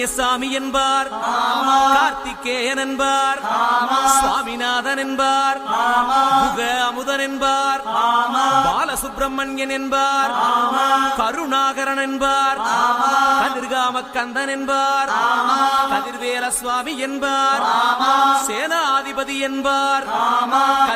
சுப்பிரமணிய சாமி என்பார் கார்த்திகேயன் என்பார். சுவாமிநாதன் என்பார். முக அமுதன் என்பார். பாலசுப்பிரமணியன் என்பார். கருணாகரன் என்பார். கதிர்காம கந்தன் என்பார். கதிர்வேல சுவாமி என்பார். சேனாதிபதி என்பார்.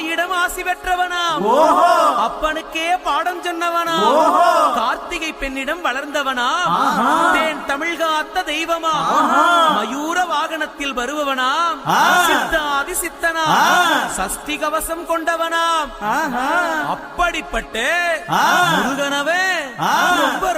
அவ்வையிடம் ஆசி பெற்றவனாம். அப்பனுக்கே பாடம் சொன்னவனா கார்த்திகை பெண்ணிடம் வளர்ந்தவனா தேன் தமிழ் காத்த தெய்வமா மயூர வாகனத்தில் வருபவனாம். சித்தாதி சித்தனா சஷ்டி கவசம் கொண்டவனாம். அப்படிப்பட்ட முருகனவே ரொம்ப